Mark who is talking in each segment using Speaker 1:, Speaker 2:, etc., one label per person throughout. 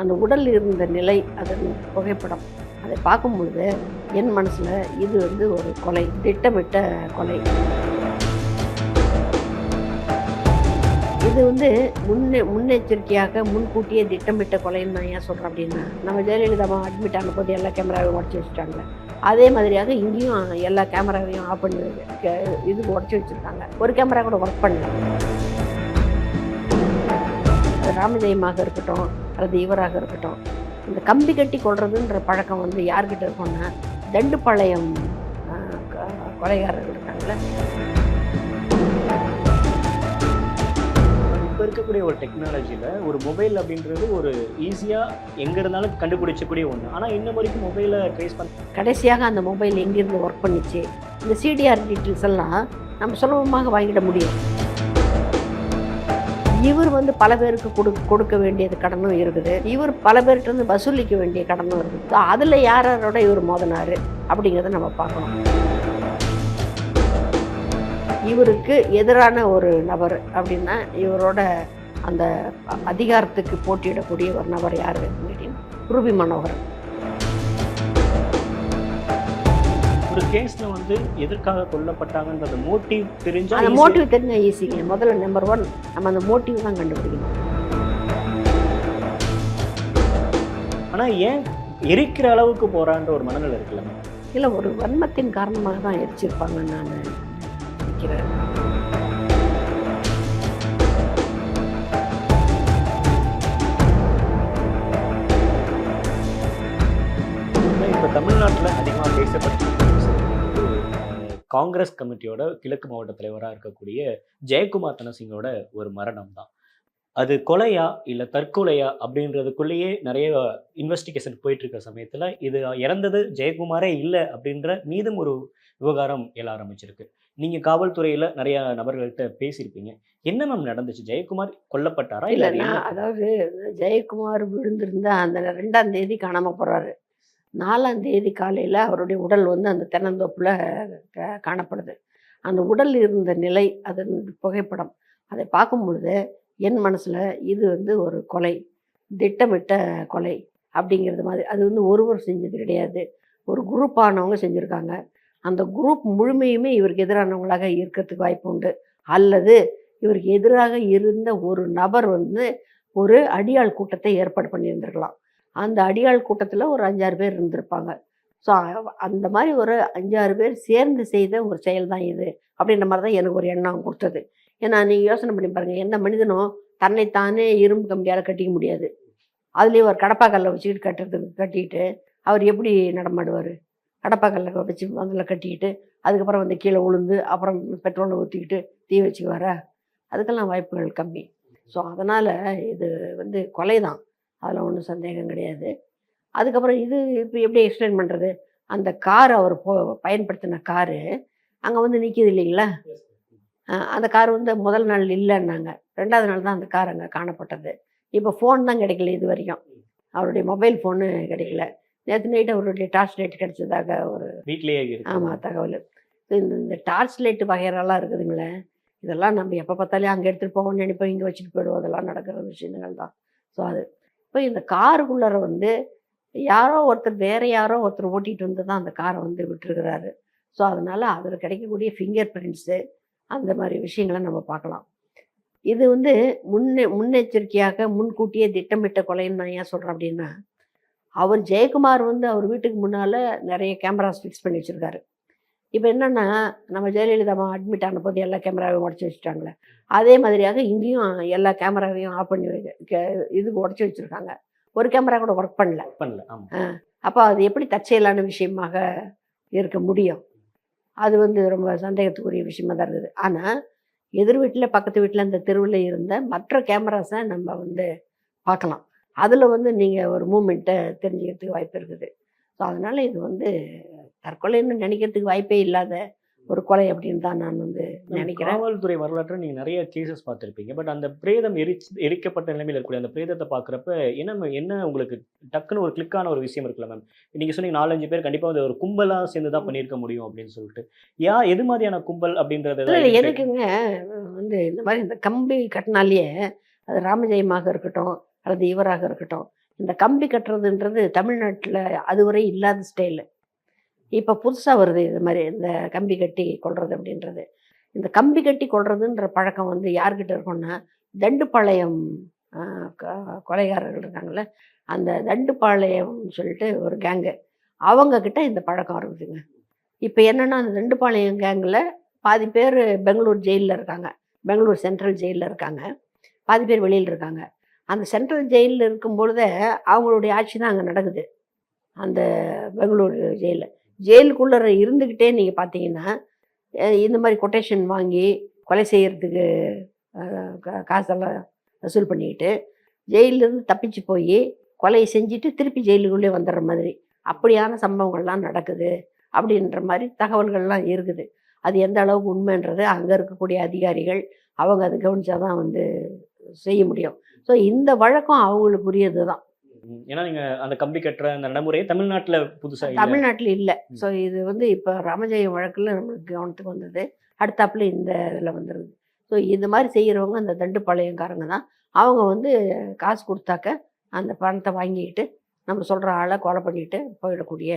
Speaker 1: அந்த உடல் இருந்த நிலை அதன் புகைப்படம். அதை பார்க்கும் பொழுது என் மனசில் இது வந்து ஒரு கொலை திட்டமிட்ட கொலை. இது வந்து முன்னே முன்னெச்சரிக்கையாக முன்கூட்டியே திட்டமிட்ட கொலைன்னு நான் ஏன் சொல்கிறேன் அப்படின்னா நம்ம ஜெயலலிதா அம்மா அட்மிட் ஆன போது எல்லா கேமராவையும் உடச்சி வச்சுட்டாங்க. அதே மாதிரியாக இங்கேயும் எல்லா கேமராவையும் ஆஃப் பண்ணி கே- இது உடச்சி வச்சுருக்காங்க. ஒரு கேமரா கூட ஒர்க் பண்ணல. ராமஜெயமாக இருக்கட்டும் அல்லது இவராக இருக்கட்டும் இந்த கம்பி கட்டி கொள்றதுன்ற பழக்கம் வந்து யார்கிட்ட இருக்கும்னா தண்டுப்பாளையம் கொலைகாரர்கள் இருக்காங்களே
Speaker 2: இப்போ இருக்கக்கூடிய ஒரு டெக்னாலஜியில் ஒரு மொபைல் அப்படின்றது ஒரு ஈஸியாக எங்கே இருந்தாலும் கண்டுபிடிச்சக்கூடிய ஒன்று ஆனால் இன்ன வரைக்கும் மொபைலை ட்ரேஸ் பண்ண
Speaker 1: கடைசியாக அந்த மொபைல் எங்கேருந்து ஒர்க் பண்ணிச்சு? இந்த சிடிஆர் டீட்டெயில்ஸ் எல்லாம் நம்ம சுலபமாக வாங்கிட முடியும். இவர் வந்து பல பேருக்கு கொடு கொடுக்க வேண்டியது கடனும் இருக்குது. இவர் பல பேர்கிட்ட இருந்து வசூலிக்க வேண்டிய கடனும் இருக்குது. அதில் யார் யாரோட இவர் மோதினார் அப்படிங்கிறத நம்ம பார்க்கணும். இவருக்கு எதிரான ஒரு நபர் அப்படின்னா இவரோட அந்த அதிகாரத்துக்கு போட்டியிடக்கூடிய ஒரு நபர் யார் ரூபி மனோகரன்.
Speaker 2: ஒரு கேஸில் வந்து எதற்காக கொல்லப்பட்டாங்கன்றது மோட்டிவ் தெரிஞ்சா
Speaker 1: அந்த மோட்டிவ் தெரிஞ்சா ஈஸிங்க முதல்ல நம்பர் ஒன் நம்ம அந்த மோட்டிவ் தான் கண்டுபிடிக்கணும்.
Speaker 2: ஆனா ஏன் எரிக்கிற அளவுக்கு போறான்ற ஒரு மனநிலை இருக்குல்ல?
Speaker 1: இல்லை ஒரு வன்மத்தின் காரணமாக தான் எரிச்சிருப்பாங்கன்னு நான் நினைக்கிறேன்.
Speaker 2: காங்கிரஸ் கமிட்டியோட கிழக்கு மாவட்ட தலைவராக இருக்கக்கூடிய ஜெயக்குமார் தனசிங்கோட ஒரு மரணம் தான் அது கொலையா இல்லை தற்கொலையா அப்படின்றதுக்குள்ளேயே நிறைய இன்வெஸ்டிகேஷன் போயிட்டு இருக்க சமயத்தில் இது இறந்தது ஜெயக்குமாரே இல்லை அப்படின்ற மீதும் ஒரு விவகாரம் எழ ஆரம்பிச்சிருக்கு. நீங்கள் காவல்துறையில் நிறைய நபர்கள்ட்ட பேசியிருப்பீங்க. என்ன மேம் நடந்துச்சு? ஜெயக்குமார் கொல்லப்பட்டாரா?
Speaker 1: இல்லை அதாவது ஜெயக்குமார் விழுந்திருந்த அந்த ரெண்டாம் தேதி காணாமல் போகிறாரு நாலாம் தேதி காலையில் அவருடைய உடல் வந்து அந்த தென்னந்தோப்பில் க- காணப்படுது. அந்த உடல் இருந்த நிலை அதன் புகைப்படம் அதை பார்க்கும் பொழுது என் மனசில் இது வந்து ஒரு கொலை திட்டமிட்ட கொலை அப்படிங்கிறது மாதிரி. அது வந்து ஒருவர் செஞ்சது கிடையாது. ஒரு குரூப் ஆனவங்க செஞ்சுருக்காங்க. அந்த குரூப் முழுமையுமே இவருக்கு எதிரானவங்களாக இருக்கிறதுக்கு வாய்ப்பு உண்டு. அல்லது இவருக்கு எதிராக இருந்த ஒரு நபர் வந்து ஒரு அடியாள் கூட்டத்தை ஏற்பாடு பண்ணியிருந்திருக்கலாம். அந்த அடியாள் கூட்டத்தில் ஒரு அஞ்சாறு பேர் இருந்திருப்பாங்க. ஸோ அந்த மாதிரி ஒரு அஞ்சாறு பேர் சேர்ந்து செய்த ஒரு செயல் தான் இது அப்படின்ற மாதிரி தான் எனக்கு ஒரு எண்ணம் கொடுத்தது. ஏன்னா நீங்கள் யோசனை பண்ணி பாருங்கள் எந்த மனிதனும் தன்னைத்தானே இரும்பு கம்பியால் கட்டிக்க முடியாது. அதுலேயும் ஒரு கடப்பாக்கல்லை வச்சுக்கிட்டு கட்டுறதுக்கு கட்டிட்டு அவர் எப்படி நடமாடுவார்? கடப்பாக்கல்ல வச்சு அதில் கட்டிக்கிட்டு அதுக்கப்புறம் வந்து கீழே விழுந்து அப்புறம் பெட்ரோலை ஊற்றிக்கிட்டு தீ வச்சுக்குவாரா? அதுக்கெல்லாம் வாய்ப்புகள் கம்மி. ஸோ அதனால் இது வந்து கொலை தான் அதில் ஒன்றும் சந்தேகம் கிடையாது. அதுக்கப்புறம் இது இப்போ எப்படி எக்ஸ்பிளைன் பண்ணுறது அந்த கார் அவர் போ பயன்படுத்தின காரு அங்கே வந்து நிற்கிது இல்லைங்களா? அந்த கார் வந்து முதல் நாள் இல்லைன்னாங்க. ரெண்டாவது நாள் தான் அந்த கார் அங்கே காணப்பட்டது. இப்போ ஃபோன் தான் கிடைக்கல இது வரைக்கும். அவருடைய மொபைல் ஃபோனு கிடைக்கல. நேற்று நைட் அவருடைய டார்ச் லைட் கிடைச்சதாக ஒரு
Speaker 2: இருக்கு.
Speaker 1: ஆமாம் தகவல். இந்த இந்த டார்ச் லைட்டு வகையறெல்லாம் இருக்குதுங்களே இதெல்லாம் நம்ம எப்போ பார்த்தாலே அங்கே எடுத்துகிட்டு போவோம்னு நினைப்போம். இங்கே வச்சுட்டு போயிடுவோம். அதெல்லாம் நடக்கிற விஷயங்கள் தான். ஸோ அது இப்போ இந்த காருக்குள்ளார வந்து யாரோ ஒருத்தர் வேற யாரோ ஒருத்தர் ஓட்டிகிட்டு வந்து தான் அந்த காரை வந்து விட்டுருக்கிறாரு. ஸோ அதனால் அதில் கிடைக்கக்கூடிய ஃபிங்கர் பிரிண்ட்ஸு அந்த மாதிரி விஷயங்களை நம்ம பார்க்கலாம். இது வந்து முன்னே முன்னெச்சரிக்கையாக முன்கூட்டியே திட்டமிட்ட கொலைன்னு நான் ஏன் சொல்கிறேன் அப்படின்னா அவர் ஜெயக்குமார் வந்து அவர் வீட்டுக்கு முன்னால் நிறைய கேமராஸ் ஃபிக்ஸ் பண்ணி வச்சுருக்காரு. இப்போ என்னென்னா நம்ம ஜெயலலிதா அம்மா அட்மிட் ஆன போது எல்லா கேமராவையும் உடச்சி வச்சுட்டாங்களே. அதே மாதிரியாக இங்கேயும் எல்லா கேமராவையும் ஆஃப் பண்ணி இது உடச்சி வச்சுருக்காங்க. ஒரு கேமரா கூட ஒர்க் பண்ணல.
Speaker 2: பண்ணல
Speaker 1: அப்போ அது எப்படி தற்செயலான விஷயமாக இருக்க முடியும்? அது வந்து ரொம்ப சந்தேகத்துக்குரிய விஷயமா தான் இருக்குது. ஆனால் எதிர் வீட்டில் பக்கத்து வீட்டில் இந்த தெருவில் இருந்த மற்ற கேமராஸை நம்ம வந்து பார்க்கலாம். அதில் வந்து நீங்கள் ஒரு மூமெண்ட்டை தெரிஞ்சுக்கிறதுக்கு வாய்ப்பு இருக்குது. ஸோ அதனால் இது வந்து தற்கொலைன்னு நினைக்கிறதுக்கு வாய்ப்பே இல்லாத ஒரு கொலை அப்படின்னு தான் நான் வந்து நினைக்கிறேன்.
Speaker 2: காவல்துறை வரலாற்று நீங்க நிறைய கேசஸ் பார்த்திருப்பீங்க. பட் அந்த பிரேதம் எரிச்சு எரிக்கப்பட்ட நிலைமையில இருக்கக்கூடிய அந்த பிரேதத்தை பார்க்குறப்ப என்ன என்ன உங்களுக்கு டக்குன்னு ஒரு கிளிக்கான ஒரு விஷயம் இருக்குல்ல மேம் நீங்க சொன்னீங்க நாலஞ்சு பேர் கண்டிப்பா அது ஒரு கும்பலா சேர்ந்து தான் பண்ணியிருக்க முடியும் அப்படின்னு சொல்லிட்டு. யா எது மாதிரியான கும்பல் அப்படின்றது
Speaker 1: எதுக்குங்க? வந்து இந்த மாதிரி இந்த கம்பி கட்டினாலேயே அது ராமஜெயமாக இருக்கட்டும் அல்லது இவராக இருக்கட்டும் இந்த கம்பி கட்டுறதுன்றது தமிழ்நாட்டில் அதுவரை இல்லாத ஸ்டைலு இப்போ புதுசாக வருது இது மாதிரி இந்த கம்பி கட்டி கொள்வது அப்படின்றது. இந்த கம்பி கட்டி கொள்றதுன்ற பழக்கம் வந்து யார்கிட்ட இருக்கும்னா தண்டுப்பாளையம் ஆஹ், கொலைகாரர்கள் இருக்காங்கல்ல அந்த தண்டுப்பாளையம்னு சொல்லிட்டு ஒரு கேங்கு அவங்கக்கிட்ட இந்த பழக்கம் இருக்குதுங்க இப்போ என்னென்னா அந்த தண்டுப்பாளையம் கேங்கில் பாதி பேர் பெங்களூர் ஜெயிலில் இருக்காங்க. பெங்களூர் சென்ட்ரல் ஜெயிலில் இருக்காங்க. பாதி பேர் வெளியில் இருக்காங்க. அந்த சென்ட்ரல் ஜெயிலில் இருக்கும்பொழுதே அவங்களுடைய ஆட்சி தான் அங்கே நடக்குது. அந்த பெங்களூர் ஜெயிலில் ஜெயிலுக்குள்ளே இருந்துக்கிட்டே நீங்கள் பார்த்தீங்கன்னா இந்த மாதிரி கொட்டேஷன் வாங்கி கொலை செய்கிறதுக்கு கா- காசெல்லாம் வசூல் பண்ணிக்கிட்டு ஜெயிலிருந்து தப்பிச்சு போய் கொலையை செஞ்சுட்டு திருப்பி ஜெயிலுக்குள்ளே வந்துடுற மாதிரி. அப்படியான சம்பவங்கள்லாம் நடக்குது அப்படின்ற மாதிரி தகவல்கள்லாம் இருக்குது. அது எந்த அளவுக்கு உண்மைன்றது அங்கே இருக்கக்கூடிய அதிகாரிகள் அவங்க அதை கவனிச்சாதான் வந்து செய்ய முடியும். ஸோ இந்த வழக்கம் அவங்களுக்கு புரியது
Speaker 2: தான் ஏன்னா நீங்க அந்த கம்பி கட்டுற அந்த நடைமுறையை தமிழ்நாட்டுல புதுசா இல்ல.
Speaker 1: தமிழ்நாட்டில் இல்லை. ஸோ இது வந்து இப்போ ராமஜெயம் வழக்கில் நம்மளுக்கு கவனத்துக்கு வந்தது. அடுத்தாப்புல இந்த இதில் வந்துருது. ஸோ இது மாதிரி செய்கிறவங்க அந்த தண்டுப்பாளையங்காரங்க தான். அவங்க வந்து காசு கொடுத்தாக்க அந்த பணத்தை வாங்கிக்கிட்டு நம்ம சொல்கிற ஆளை கொலை பண்ணிட்டு போயிடக்கூடிய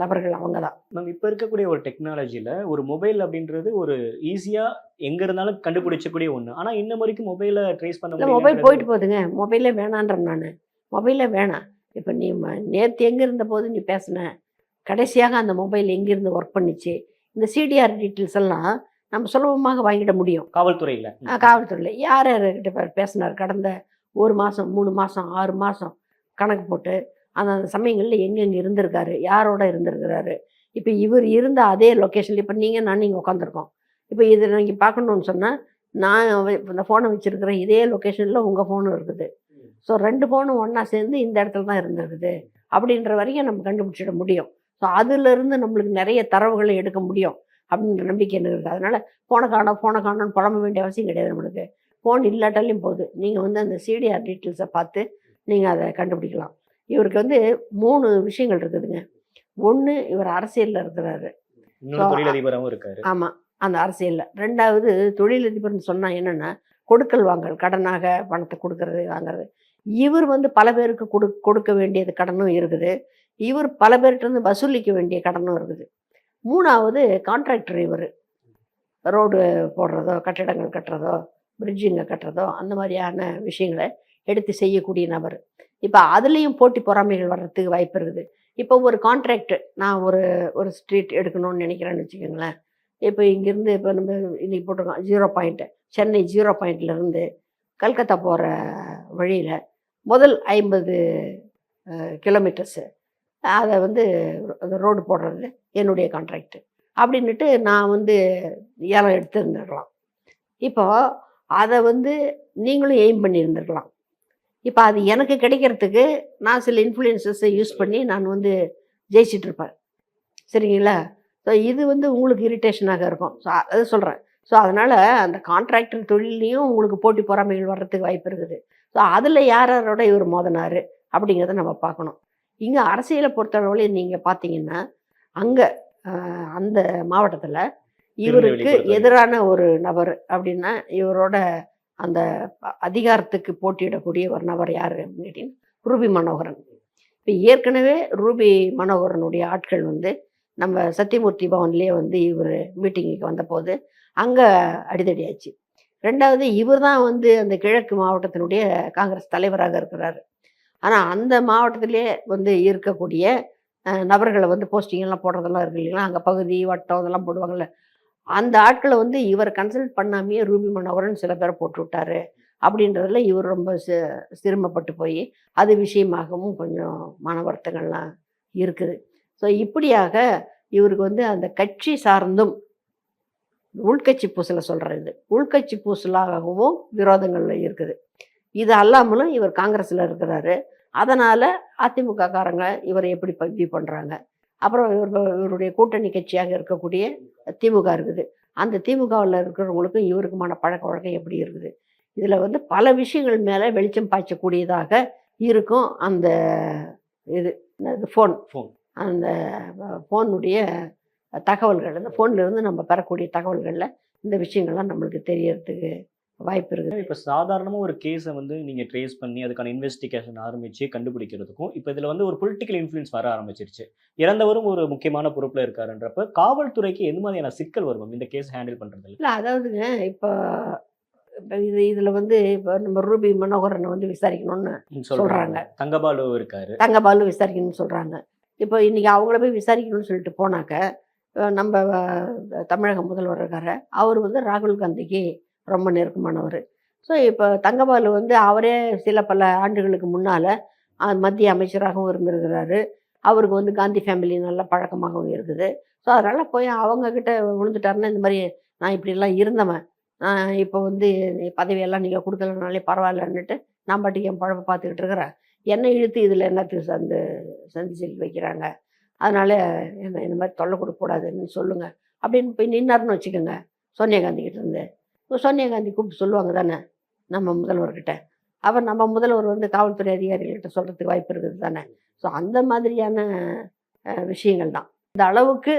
Speaker 1: நபர்கள் அவங்க தான்.
Speaker 2: நம்ம இப்ப இருக்கக்கூடிய ஒரு டெக்னாலஜில ஒரு மொபைல் அப்படின்றது ஒரு ஈஸியா எங்க இருந்தாலும் கண்டுபிடிச்சக்கூடிய ஒண்ணு. ஆனா இன்ன வரைக்கும் மொபைலை ட்ரேஸ் பண்ண
Speaker 1: மொபைல் போயிட்டு போகுதுங்க. மொபைலே வேணான்றேன் நான். மொபைலே வேணாம். இப்போ நீ நேற்று எங்கே இருந்த போது நீ பேசுன கடைசியாக அந்த மொபைல் எங்கேருந்து ஒர்க் பண்ணிச்சு இந்த சிடிஆர் டீட்டெயில்ஸ் எல்லாம் நம்ம சுலபமாக வாங்கிட முடியும்.
Speaker 2: காவல்துறையில.
Speaker 1: காவல்துறையில். யார் யார்கிட்ட பேசினார்? கடந்த ஒரு மாதம் மூணு மாதம் ஆறு மாதம் கணக்கு போட்டு அந்த அந்த சமயங்களில் எங்கெங்கே இருந்திருக்காரு? யாரோட இருந்திருக்கிறாரு? இப்போ இவர் இருந்த அதே லொக்கேஷனில் இப்போ நீங்கள் நான் நீங்கள் உட்காந்துருக்கோம் இப்போ இது நீங்கள் பார்க்கணுன்னு சொன்னால் நான் இந்த ஃபோனை வச்சுருக்கிற இதே லொக்கேஷனில் உங்கள் ஃபோனும் இருக்குது. ஸோ ரெண்டு ஃபோனும் ஒன்றா சேர்ந்து இந்த இடத்துல தான் இருந்திருக்குது அப்படின்ற வரைக்கும் நம்ம கண்டுபிடிச்சிட முடியும். ஸோ அதுலேருந்து நம்மளுக்கு நிறைய தரவுகளை எடுக்க முடியும் அப்படின்ற நம்பிக்கை எனக்கு இருக்குது. அதனால் ஃபோனை காணோம் ஃபோனை காணோம்னு புலம்ப வேண்டிய அவசியம் கிடையாது நம்மளுக்கு. ஃபோன் இல்லாட்டாலையும் போகுது நீங்கள் வந்து அந்த சிடிஆர் டீட்டெயில்ஸை பார்த்து நீங்கள் அதை கண்டுபிடிக்கலாம். இவருக்கு வந்து மூணு விஷயங்கள் இருக்குதுங்க. ஒன்று இவர் அரசியலில் இருக்கிறாரு.
Speaker 2: தொழிலதிபராகவும் இருக்காரு.
Speaker 1: ஆமாம் அந்த அரசியலில். ரெண்டாவது தொழிலதிபர்னு சொன்னால் என்னென்னா கொடுக்கல் வாங்கல் கடனாக பணத்தை கொடுக்கறது வாங்குறது. இவர் வந்து பல பேருக்கு கொடு கொடுக்க வேண்டியது கடனும் இருக்குது. இவர் பல பேர்கிட்ட இருந்து வசூலிக்க வேண்டிய கடனும் இருக்குது. மூணாவது கான்ட்ராக்டர் இவர். ரோடு போடுறதோ கட்டிடங்கள் கட்டுறதோ பிரிட்ஜிங்க கட்டுறதோ அந்த மாதிரியான விஷயங்களை எடுத்து செய்யக்கூடிய நபர். இப்போ அதுலேயும் போட்டி பொறாமைகள் வர்றதுக்கு வாய்ப்பு இருக்குது. இப்போ ஒரு கான்ட்ராக்ட் நான் ஒரு ஒரு ஸ்ட்ரீட் எடுக்கணும்னு நினைக்கிறேன்னு வச்சுக்கோங்களேன். இப்போ இங்கேருந்து இப்போ நம்ம இன்னைக்கு போட்டிருக்கோம் ஜீரோ பாயிண்ட்டு சென்னை ஜீரோ பாயிண்ட்லேருந்து கல்கத்தா போகிற வழியில் முதல் ஐம்பது கிலோமீட்டர்ஸு அதை வந்து அந்த ரோடு போடுறது என்னுடைய கான்ட்ராக்டு அப்படின்னுட்டு நான் வந்து ஏலம் எடுத்துருந்துருக்கலாம் இப்போ அதை வந்து நீங்களும் எய்ம் பண்ணியிருந்துருக்கலாம். இப்போ அது எனக்கு கிடைக்கிறதுக்கு நான் சில இன்ஃப்ளூயன்சஸை யூஸ் பண்ணி நான் வந்து ஜெயிச்சிட்டு இருப்பேன். சரிங்களா? ஸோ இது வந்து உங்களுக்கு இரிட்டேஷனாக இருக்கும். ஸோ அதை சொல்கிறேன் ஸோ அதனால் அந்த கான்ட்ராக்டர் தொழிலையும் உங்களுக்கு போட்டி பொறாமைகள் வர்றதுக்கு வாய்ப்பு இருக்குது. ஸோ அதில் யார் யாரோட இவர் மோதினார் அப்படிங்கிறத நம்ம பார்க்கணும். இங்கே அரசியலை பொறுத்தளவில் நீங்கள் பார்த்தீங்கன்னா அங்கே அந்த மாவட்டத்தில் இவருக்கு. எதிரான ஒரு நபர் அப்படின்னா இவரோட அந்த அதிகாரத்துக்கு போட்டியிடக்கூடிய ஒரு நபர் யார் அப்படின்னு கேட்டீங்கன்னா ரூபி மனோகரன். இப்போ ஏற்கனவே ரூபி மனோகரனுடைய ஆட்கள் வந்து நம்ம சத்தியமூர்த்தி பவன்லேயே வந்து இவர் மீட்டிங்குக்கு வந்தபோது அங்கே அடிதடியாச்சு ரெண்டாவது இவர் தான் வந்து அந்த கிழக்கு மாவட்டத்தினுடைய காங்கிரஸ் தலைவராக இருக்கிறாரு. ஆனால் அந்த மாவட்டத்திலே வந்து இருக்கக்கூடிய நபர்களை வந்து போஸ்டிங்கெல்லாம் போடுறதெல்லாம் இருக்கு இல்லைங்களா? அங்கே பகுதி வட்டம் இதெல்லாம் போடுவாங்கல்ல. அந்த ஆட்களை வந்து இவர் கன்சல்ட் பண்ணாமையே ரூபி மனோகரன் சில பேரை போட்டு விட்டாரு அப்படின்றதுல இவர் ரொம்ப சிரமப்பட்டு போய் அது விஷயமாகவும் கொஞ்சம் மன வருத்தங்கள்லாம் இருக்குது. ஸோ இப்படியாக இவருக்கு வந்து அந்த கட்சி சார்ந்தும் உள்கட்சி பூசலை சொல்கிறது உள்கட்சி பூசலாகவும் விரோதங்கள் இருக்குது. இது அல்லாமலும் இவர் காங்கிரஸில் இருக்கிறாரு. அதனால் அதிமுக காரங்க இவரை எப்படி பதிவு பண்ணுறாங்க அப்புறம் இவர் இவருடைய கூட்டணி கட்சியாக இருக்கக்கூடிய திமுக இருக்குது. அந்த திமுகவில் இருக்கிறவங்களுக்கும் இவருக்குமான பழக்க வழக்கம் எப்படி இருக்குது? இதில் வந்து பல விஷயங்கள் மேலே வெளிச்சம் பாய்ச்சக்கூடியதாக இருக்கும் அந்த இது. இது ஃபோன்.
Speaker 2: Phone.
Speaker 1: அந்த ஃபோனுடைய தகவல்கள் அந்த ஃபோன்லேருந்து நம்ம பெறக்கூடிய தகவல்களில் இந்த விஷயங்கள்லாம் நம்மளுக்கு தெரியறதுக்கு வாய்ப்பு இருக்குது.
Speaker 2: இப்போ சாதாரணமாக ஒரு கேஸை வந்து நீங்கள் ட்ரேஸ் பண்ணி அதுக்கான இன்வெஸ்டிகேஷன் ஆரம்பித்து கண்டுபிடிக்கிறதுக்கும் இப்போ இதில் வந்து ஒரு பொலிட்டிக்கல் இன்ஃப்ளூயன்ஸ் வர ஆரம்பிச்சிருச்சு. இறந்தவரும் ஒரு முக்கியமான பொறுப்பில் இருக்காருன்றப்ப காவல்துறைக்கு எந்த மாதிரியான சிக்கல் வரும்? இந்த கேஸ் ஹேண்டில் பண்ணுறதுல
Speaker 1: இல்லை அதாவதுங்க இப்போ இப்போ இது இதில் வந்து இப்போ நம்ம ரூபி மனோகரனை வந்து விசாரிக்கணும்னு
Speaker 2: சொல்கிறாங்க தங்கபாலு இருக்காரு.
Speaker 1: தங்கபாலு விசாரிக்கணும்னு சொல்கிறாங்க இப்போ இன்றைக்கி அவங்கள போய் விசாரிக்கணும்னு சொல்லிட்டு போனாக்க நம்ம தமிழக முதல்வர் இருக்கார். அவர் வந்து ராகுல் காந்திக்கு ரொம்ப நெருக்கமானவர். ஸோ இப்போ தங்கபாலு வந்து அவரே சில பல ஆண்டுகளுக்கு முன்னால் மத்திய அமைச்சராகவும் இருந்திருக்கிறாரு. அவருக்கு வந்து காந்தி ஃபேமிலி நல்ல பழக்கமாகவும் இருக்குது. ஸோ அதனால் போய் அவங்கக்கிட்ட விழுந்துட்டாருன்னா இந்த மாதிரி நான் இப்படிலாம் இருந்தவன். நான் இப்போ வந்து பதவியெல்லாம் நீங்கள் கொடுக்கலனாலே பரவாயில்லன்னுட்டு நான் பாட்டுக்கு என் பழப்பை பார்த்துக்கிட்டு இருக்கிறேன். என்னை இழுத்து இதில் என்னத்துக்கு சந்து சந்திச்சு வைக்கிறாங்க? அதனால என்ன இந்த மாதிரி தொல்லை கொடுக்கக்கூடாதுன்னு சொல்லுங்கள் அப்படின்னு போய் நின்னாருன்னு வச்சுக்கோங்க சோனியா காந்திக்கிட்ட இருந்து. இப்போ சோனியா காந்தி கூப்பிட்டு சொல்லுவாங்க தானே நம்ம முதல்வர்கிட்ட. அவர் நம்ம முதல்வர் வந்து காவல்துறை அதிகாரிகள்கிட்ட சொல்கிறதுக்கு வாய்ப்பு இருக்குது தானே. ஸோ அந்த மாதிரியான விஷயங்கள் தான். இந்த அளவுக்கு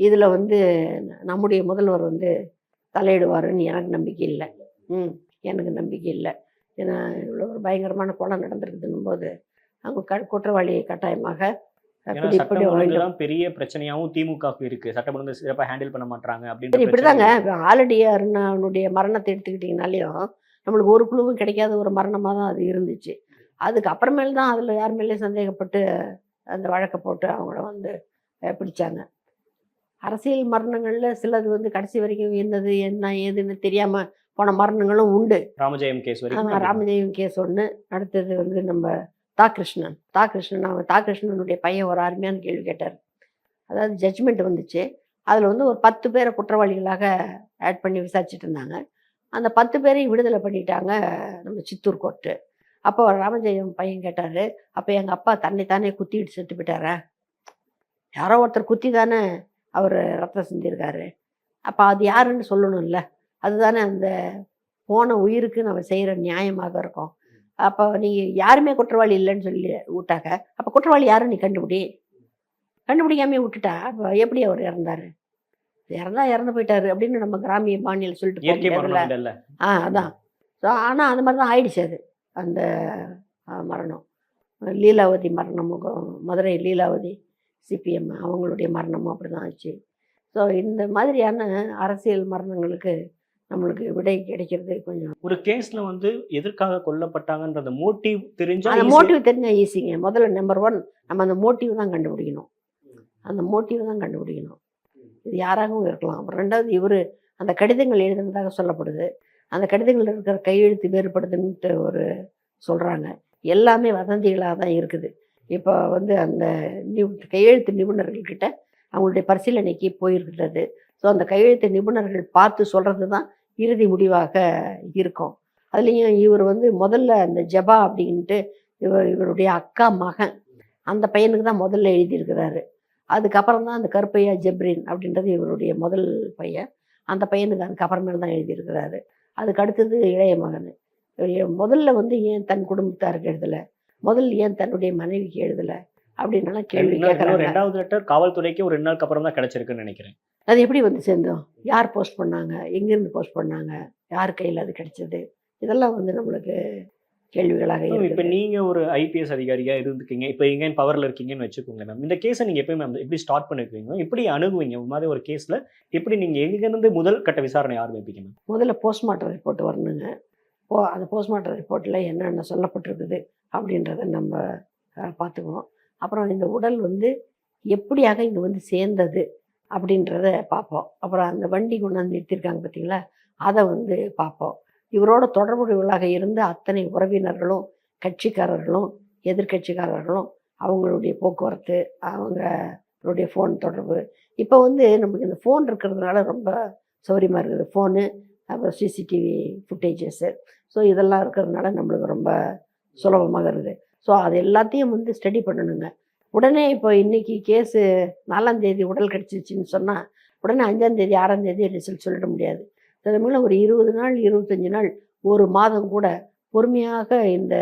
Speaker 1: இதில் வந்து நம்முடைய முதல்வர் வந்து தலையிடுவாருன்னு எனக்கு நம்பிக்கை இல்லை. ம் எனக்கு நம்பிக்கை இல்லை. ஏன்னா இவ்வளோ ஒரு பயங்கரமான கொலை நடந்திருக்குதுன்னும் போது அவங்க க குற்றவாளியை கட்டாயமாக
Speaker 2: பெரிய பிரச்சனையாகவும் திமுகவுக்கு இருக்கு. சட்டம் ஒழுங்கு சிறப்பாக ஹேண்டில் பண்ண மாட்டாங்க
Speaker 1: சரி
Speaker 2: அப்படின்ற
Speaker 1: இப்படிதாங்க ஆல்ரெடி அருணாவுடைய மரணத்தை எடுத்துக்கிட்டிங்கனாலையும் நம்மளுக்கு ஒரு குழுவும் கிடைக்காத ஒரு மரணமாக தான் அது இருந்துச்சு. அதுக்கு அப்புறமேல் தான் அதில் யார் மேலேயும் சந்தேகப்பட்டு அந்த வழக்கை போட்டு அவங்கள வந்து பிடிச்சாங்க. அரசியல் மரணங்களில் சிலது வந்து கடைசி வரைக்கும் என்னது என்ன ஏதுன்னு தெரியாமல் போன மரணங்களும் உண்டு.
Speaker 2: ராமஜெயம் கேஸ்
Speaker 1: ராமஜெயம் கேஸ் ஒன்று அடுத்தது வந்து நம்ம தா கிருஷ்ணன் தா கிருஷ்ணன் அவன் தா கிருஷ்ணனுடைய பையன் ஒரு அருமையான கேள்வி கேட்டார். அதாவது ஜட்ஜ்மெண்ட் வந்துச்சு. அதில் வந்து ஒரு பத்து பேரை குற்றவாளிகளாக ஆட் பண்ணி விசாரிச்சுட்டு இருந்தாங்க. அந்த பத்து பேரையும் விடுதலை பண்ணிட்டாங்க நம்ம சித்தூர் கோர்ட்டு அப்போ ராமஜெயம் பையன் கேட்டார் அப்போ எங்கள் அப்பா தன்னை தானே குத்திட்டு செத்து போயிட்டாரா? யாரோ ஒருத்தர் குத்தி தானே அவர் ரத்தம் சிந்திருக்காரு. அப்போ அது யாருன்னு சொல்லணும்ல. அதுதானே அந்த போன உயிருக்கு நம்ம செய்கிற நியாயமாக இருக்கும். அப்போ நீங்கள் யாருமே குற்றவாளி இல்லைன்னு சொல்லி விட்டாக்க அப்போ குற்றவாளி யாரும் நீ கண்டுபிடி. கண்டுபிடிக்காமே விட்டுட்டா அப்போ எப்படி அவர் இறந்தாரு? இறந்தா இறந்து போயிட்டாரு அப்படின்னு நம்ம கிராமிய பாணியில் சொல்லிட்டு ஆ அதான். ஸோ ஆனால் அந்த மாதிரி தான் ஆயிடுச்சு அது அந்த மரணம். லீலாவதி மரணமும் மதுரை லீலாவதி சிபிஎம் அவங்களுடைய மரணமும் அப்படி தான் ஆச்சு. ஸோ இந்த மாதிரியான அரசியல் மரணங்களுக்கு நம்மளுக்கு விடை கிடைக்கிறது கொஞ்சம்.
Speaker 2: ஒரு கேஸ்ல வந்து எதற்காக கொல்லப்பட்டாங்கன்ற அந்த மோட்டிவ் தெரிஞ்சா
Speaker 1: அந்த மோட்டிவ் தெரிஞ்சா ஈஸிங்க முதல்ல நம்பர் ஒன் நம்ம அந்த மோட்டிவ் தான் கண்டுபிடிக்கணும். அந்த மோட்டிவ் தான் கண்டுபிடிக்கணும். இது யாராகவும் இருக்கலாம். அப்புறம் ரெண்டாவது இவர் அந்த கடிதங்கள் எழுதினதாக சொல்லப்படுது. அந்த கடிதங்கள் இருக்கிற கையெழுத்து வேறுபடுதுன்ட்டு ஒரு சொல்கிறாங்க எல்லாமே வதந்திகளாக தான் இருக்குது. இப்போ வந்து அந்த நிபு கையெழுத்து நிபுணர்கள்கிட்ட அவங்களுடைய பரிசீலனைக்கு போயிருக்கிறது. ஸோ அந்த கையெழுத்து நிபுணர்கள் பார்த்து சொல்கிறது தான் இறுதி முடிவாக இருக்கும். அதுலேயும் இவர் வந்து முதல்ல அந்த ஜபா அப்படின்ட்டு இவர் இவருடைய அக்கா மகன். அந்த பையனுக்கு தான் முதல்ல எழுதியிருக்கிறாரு. அதுக்கப்புறம் தான் அந்த கருப்பையா ஜெப்ரின் அப்படின்றது இவருடைய முதல் பையன். அந்த பையனுக்கு அதுக்கப்புறமேல தான் எழுதியிருக்கிறாரு. அதுக்கு அடுத்தது இளைய மகன். முதல்ல வந்து ஏன் தன் குடும்பத்தாருக்கு எழுதலை? முதல்ல ஏன் தன்னுடைய மனைவிக்கு எழுதலை? அப்படின்னலாம் கேள்வி கேட்குறாங்க
Speaker 2: ரெண்டாவது லெட்டர் காவல்துறைக்கு ஒரு ரெண்டு நாளுக்கு அப்புறம் தான் கிடைச்சிருக்குன்னு நினைக்கிறேன்.
Speaker 1: அது எப்படி வந்து சேர்ந்தோம்? யார் போஸ்ட் பண்ணாங்க? எங்கேருந்து போஸ்ட் பண்ணாங்க? யார் கையில் அது கிடைச்சது? இதெல்லாம் வந்து நம்மளுக்கு கேள்விகளாக
Speaker 2: இப்ப
Speaker 1: இருக்குது.
Speaker 2: நீங்க ஒரு ஐபிஎஸ் அதிகாரியா இருந்துக்கீங்க இப்ப எங்க பவர்ல இருக்கீங்கன்னு வச்சுக்கோங்க மேம் இந்த கேஸை நீங்க எப்பயுமே எப்படி ஸ்டார்ட் பண்ணிருக்கீங்க எப்படி அணுகுவீங்க. இந்த மாதிரி ஒரு கேஸ்ல எப்படி நீங்க எங்க இருந்து முதல் கட்ட விசாரணை ஆரம்பிப்பீங்க மேம்
Speaker 1: முதல்ல போஸ்ட்மார்ட்டம் ரிப்போர்ட் வரணுங்க. போ அந்த போஸ்ட்மார்ட்டம் ரிப்போர்ட்டில் என்னென்ன சொல்லப்பட்டிருக்குது அப்படின்றத நம்ம பார்த்துக்குவோம். அப்புறம் இந்த உடல் வந்து எப்படியாக இங்கே வந்து சேர்ந்தது அப்படின்றத பார்ப்போம். அப்புறம் அந்த வண்டி கொண்டாந்து நிறுத்தியிருக்காங்க பார்த்தீங்களா? அதை வந்து பார்ப்போம். இவரோட தொடர்புடையவர்களாக இருந்த அத்தனை உறவினர்களும் கட்சிக்காரர்களும் எதிர்க்கட்சிக்காரர்களும் அவங்களுடைய போக்குவரத்து அவங்களுடைய ஃபோன் தொடர்பு. இப்போ வந்து நமக்கு இந்த ஃபோன் இருக்கிறதுனால ரொம்ப சௌகரியமாக இருக்குது. ஃபோனு அப்புறம் சிசிடிவி ஃபுட்டேஜஸ்ஸு ஸோ இதெல்லாம் இருக்கிறதுனால நம்மளுக்கு ரொம்ப சுலபமாக இருக்குது. ஸோ அது எல்லாத்தையும் வந்து ஸ்டடி பண்ணணுங்க. உடனே இப்போ இன்னைக்கு கேஸு நாலாம் தேதி உடல் கிடச்சிச்சின்னு சொன்னால் உடனே அஞ்சாம் தேதி ஆறாம் தேதி ரிசல்ட் சொல்லிட முடியாது. அதுமாதிரி ஒரு இருபது நாள் இருபத்தஞ்சி நாள் ஒரு மாதம் கூட பொறுமையாக இந்த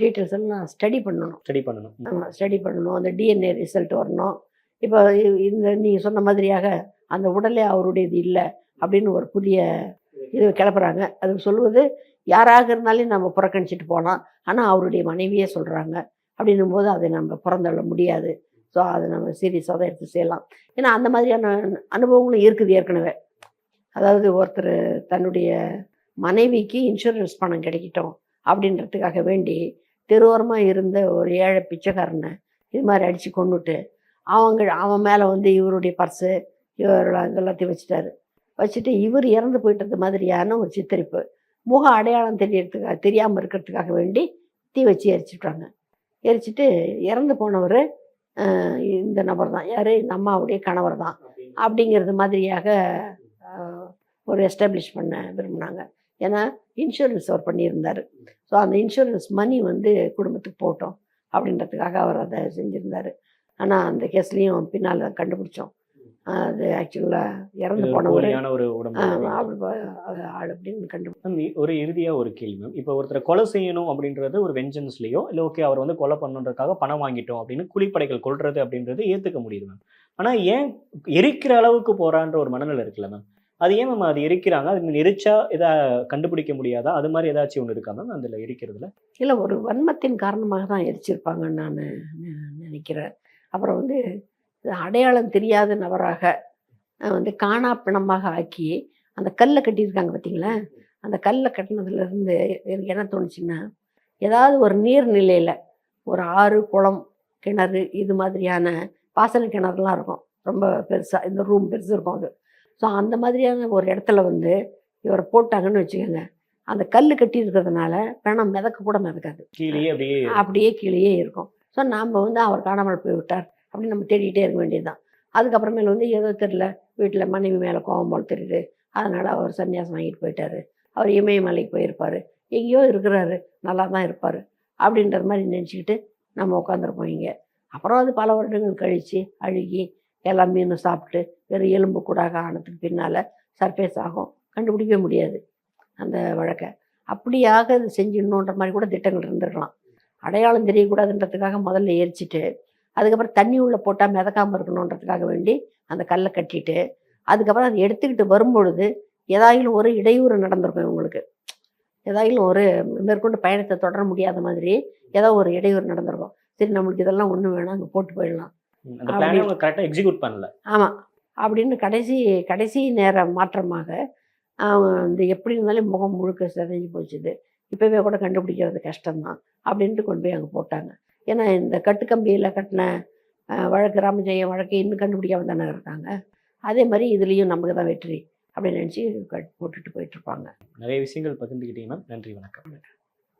Speaker 1: டீட்டெயில்ஸ் எல்லாம் ஸ்டடி பண்ணணும்.
Speaker 2: ஸ்டடி பண்ணணும்.
Speaker 1: ஆமாம் ஸ்டடி பண்ணணும். அந்த டிஎன்ஏ ரிசல்ட் வரணும். இப்போ இந்த நீங்கள் சொன்ன மாதிரியாக அந்த உடலே அவருடையது இல்லை அப்படின்னு ஒரு புதிய இது கிளப்புறாங்க. அது சொல்லுவது யாராக இருந்தாலும் நம்ம புறக்கணிச்சிட்டு போகலாம். ஆனால் அவருடைய மனைவியே சொல்கிறாங்க அப்படின்னும் போது அதை நம்ம புறந்தள்ள முடியாது. ஸோ அதை நம்ம சீரியஸாக தான் எடுத்து செய்யலாம். ஏன்னா அந்த மாதிரியான அனுபவங்களும் இருக்குது ஏற்கனவே. அதாவது ஒருத்தர் தன்னுடைய மனைவிக்கு இன்சூரன்ஸ் பணம் கிடைக்கட்டும் அப்படின்றதுக்காக வேண்டி தெருவோரமாக இருந்த ஒரு ஏழை பிச்சைக்காரனை இது மாதிரி அடித்து கொண்டுட்டு அவங்க அவன் மேலே வந்து இவருடைய பர்ஸு இவர் எல்லாத்தையும் வச்சுட்டாரு. வச்சுட்டு இவர் இறந்து போயிட்டது மாதிரியான ஒரு சித்தரிப்பு. முக அடையாளம் தெரியறதுக்காக தெரியாமல் இருக்கிறதுக்காக வேண்டி தீ வச்சு எரிச்சுட்டாங்க. எரிச்சிட்டு இறந்து போனவர் இந்த நபர் தான் யார்? இந்த அம்மாவுடைய கணவர் தான் அப்படிங்கிறது மாதிரியாக ஒரு எஸ்டாப்ளிஷ் பண்ண விரும்பினாங்க. ஏன்னா இன்சூரன்ஸ் அவர் பண்ணியிருந்தார். ஸோ அந்த இன்சூரன்ஸ் மணி வந்து குடும்பத்துக்கு போட்டோம். அப்படின்றதுக்காக அவர் அதை செஞ்சுருந்தார். ஆனால் அந்த கேஸ்லேயும் பின்னால் தான் கண்டுபிடிச்சோம். அது ஆக்சுவலாக இறந்து
Speaker 2: இது ஒரு ஒரு உடம்பு
Speaker 1: ஆள் அப்படின்னு கண்டுபிடிச்சோம்
Speaker 2: ஒரு இறுதியா ஒரு கேள்வி மேம். இப்போ ஒருத்தரை கொலை செய்யணும் அப்படின்றது ஒரு வெஞ்சன்ஸ்லயோ இல்லை ஓகே அவர் வந்து கொலை பண்ணுன்றதுக்காக பணம் வாங்கிட்டோம் அப்படின்னு கூலிப்படைகள் கொள்றது அப்படின்றது ஏத்துக்க முடியுது மேம். ஆனா ஏன் எரிக்கிற அளவுக்கு போறான்ற ஒரு மனநிலை இருக்குல்ல மேம். அது ஏன் மேம் அது எரிக்கிறாங்க? அது எரிச்சா எதா கண்டுபிடிக்க முடியாதா? அது மாதிரி ஏதாச்சும் ஒன்று இருக்கா மேம் அதில் எரிக்கிறதுல?
Speaker 1: இல்லை ஒரு வன்மத்தின் காரணமாக தான் எரிச்சிருப்பாங்கன்னு நான் நினைக்கிறேன். அப்புறம் வந்து இது அடையாளம் தெரியாத நபராக வந்து காணா பிணமாக ஆக்கி அந்த கல்லை கட்டியிருக்காங்க பார்த்தீங்களா? அந்த கல்லை கட்டினதுலேருந்து எனக்கு என்ன தோணுச்சுன்னா ஏதாவது ஒரு நீர்நிலையில் ஒரு ஆறு குளம் கிணறு இது மாதிரியான பாசன கிணறுலாம் இருக்கும். ரொம்ப பெருசாக இந்த ரூம் பெருசு இருக்கும் அது. ஸோ அந்த மாதிரியான ஒரு இடத்துல வந்து இவரை போட்டாங்கன்னு வச்சுக்கோங்க. அந்த கல் கட்டி இருக்கிறதுனால பிணம் மிதக்க கூட மிதக்காது.
Speaker 2: அப்படியே
Speaker 1: கீழேயே இருக்கும். ஸோ நாம் வந்து அவர் காணாமல் போய் விட்டார் அப்படின்னு நம்ம தேடிக்கிட்டே இருக்க வேண்டியதுதான். அதுக்கப்புறமேல வந்து ஏதோ தெரில வீட்டில் மனைவி மேலே கோபம் போல் தெரியுது. அதனால் அவர் சன்னியாசம் வாங்கிட்டு போயிட்டாரு. அவர் இமயமலைக்கு போயிருப்பார். எங்கேயோ இருக்கிறாரு. நல்லா தான் இருப்பார். அப்படின்ற மாதிரி நினச்சிக்கிட்டு நம்ம உட்காந்துருப்போம் இங்கே. அப்புறம் அது பல வருடங்கள் கழித்து அழுகி எல்லா மீனும் சாப்பிட்டு வெறும் எலும்பு கூடாக ஆனதுக்கு பின்னால் சர்ஃபேஸ் ஆகும். கண்டுபிடிக்கவே முடியாது அந்த வழக்கை. அப்படியாக அது செஞ்சிடணுன்ற மாதிரி கூட திட்டங்கள் இருந்திருக்கலாம். அடையாளம் தெரியக்கூடாதுன்றதுக்காக முதல்ல எரிச்சிட்டு அதுக்கப்புறம் தண்ணி உள்ளே போட்டால் மிதக்காமல் இருக்கணுன்றதுக்காக வேண்டி அந்த கல்லை கட்டிட்டு அதுக்கப்புறம் அதை எடுத்துக்கிட்டு வரும்பொழுது ஏதாயிலும் ஒரு இடையூறு நடந்திருக்கும் இவங்களுக்கு. ஏதாயிலும் ஒரு மேற்கொண்டு பயணத்தை தொடர முடியாத மாதிரி ஏதோ ஒரு இடையூறு நடந்திருக்கும். சரி நம்மளுக்கு இதெல்லாம் ஒன்றும் வேணாம் அங்கே போட்டு போயிடலாம்.
Speaker 2: கரெக்டாக எக்ஸிக்யூட் பண்ணல.
Speaker 1: ஆமாம் அப்படின்னு கடைசி கடைசி நேர மாற்றமாக வந்து எப்படி இருந்தாலும் முகம் முழுக்க சிதைஞ்சு போச்சுது. இப்போவே கூட கண்டுபிடிக்கிறது கஷ்டம்தான் அப்படின்ட்டு கொண்டு போய் அங்கே போட்டாங்க. ஏன்னா இந்த கட்டுக்கம்பியில் கட்டின வழக்கு ராமஜெயம் வழக்கு இன்னும் கண்டுபிடிக்காம தானே இருக்காங்க. அதே மாதிரி இதுலேயும் நமக்கு தான் வெற்றி அப்படின்னு நினச்சி கட் போட்டுட்டு போயிட்டுருப்பாங்க
Speaker 2: நிறைய விஷயங்கள் பகிர்ந்துக்கிட்டீங்க மேம் நன்றி வணக்கம்.